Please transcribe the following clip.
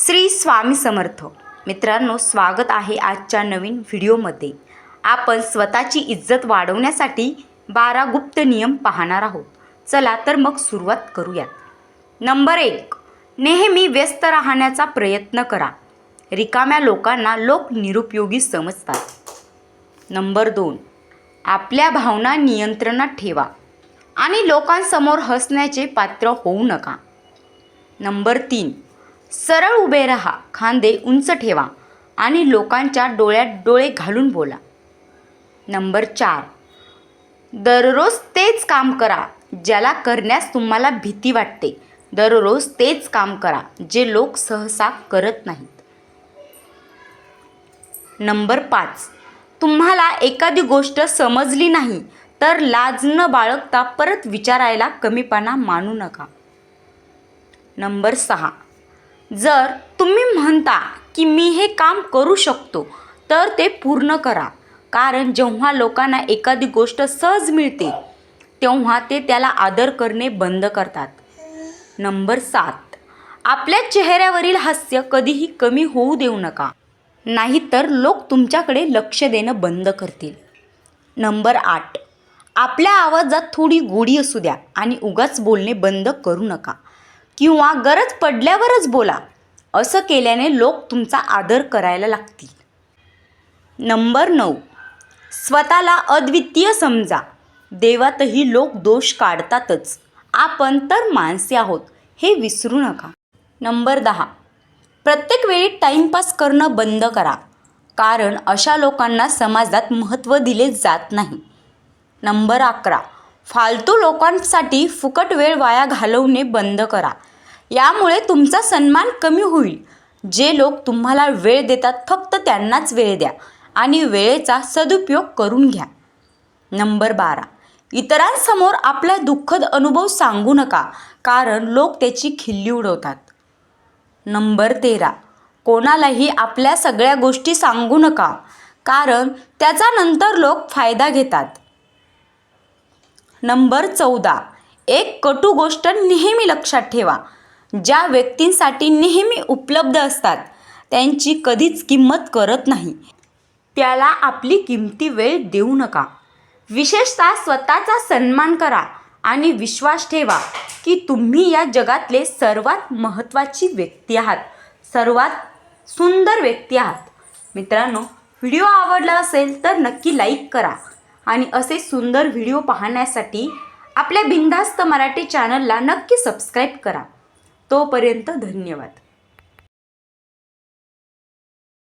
श्री स्वामी समर्थ. मित्रांनो स्वागत आहे आजच्या नवीन व्हिडिओमध्ये. आपण स्वतःची इज्जत वाढवण्यासाठी बारा गुप्त नियम पाहणार आहोत. चला तर मग सुरुवात करूयात. नंबर एक नेहमी व्यस्त राहण्याचा प्रयत्न करा. रिकाम्या लोकांना लोक निरुपयोगी समजतात. नंबर दोन आपल्या भावना नियंत्रणात ठेवा आणि लोकांसमोर हसण्याचे पात्र होऊ नका. नंबर तीन सरळ उभे राहा खांदे उंच ठेवा आणि लोकांच्या डोळ्यात डोळे घालून बोला. नंबर चार. दररोज तेच काम करा ज्याला करण्यास तुम्हाला भीती वाटते. दररोज तेच काम करा जे लोक सहसा करत नाहीत. नंबर पाच. तुम्हाला एखादी गोष्ट समजली नाही तर लाज न बाळगता परत विचारायला कमीपणा मानू नका. नंबर सहा. जर तुम्ही म्हणता की मी हे काम करू शकतो तर ते पूर्ण करा. कारण जेव्हा लोकांना एखादी गोष्ट सहज मिळते तेव्हा ते त्याला आदर करणे बंद करतात. नंबर सात. आपल्या चेहऱ्यावरील हास्य कधीही कमी होऊ देऊ नका. नाहीतर लोक तुमच्याकडे लक्ष देणं बंद करतील. नंबर आठ. आपल्या आवाजात थोडी गोडी असू द्या आणि उगाच बोलणे बंद करू नका. किंवा गरज पडल्यावरच बोला. असं केल्याने लोक तुमचा आदर करायला लागतील. नंबर नऊ. स्वतःला अद्वितीय समजा. देवातही लोक दोष काढतातच. आपण तर माणसे आहोत हे विसरू नका. नंबर दहा. प्रत्येक वेळी टाईमपास करणं बंद करा. कारण अशा लोकांना समाजात महत्त्व दिले जात नाही. नंबर अकरा. फालतू लोकांसाठी फुकट वेळ वाया घालवणे बंद करा. यामुळे तुमचा सन्मान कमी होईल. जे लोक तुम्हाला वेळ देतात फक्त त्यांनाच वेळ द्या आणि वेळेचा सदुपयोग करून घ्या. नंबर बारा. इतरांसमोर आपला दुःखद अनुभव सांगू नका कारण लोक त्याची खिल्ली उडवतात. नंबर तेरा. कोणालाही आपल्या सगळ्या गोष्टी सांगू नका कारण त्याचा नंतर लोक फायदा घेतात. नंबर चौदा. एक कटू गोष्ट नेहमी लक्षात ठेवा ज्या व्यक्तींसाठी नेहमी उपलब्ध असतात त्यांची कधीच किंमत करत नाही. त्याला आपली किमती वेळ देऊ नका. विशेषतः स्वतःचा सन्मान करा आणि विश्वास ठेवा की तुम्ही या जगातले सर्वात महत्त्वाची व्यक्ती आहात. सर्वात सुंदर व्यक्ती आहात. मित्रांनो व्हिडिओ आवडला असेल तर नक्की लाईक करा आणि असे सुंदर व्हिडिओ पाहण्यासाठी आपल्या बिंदास्त मराठी चॅनलला नक्की सबस्क्राईब करा. तोपर्यंत धन्यवाद.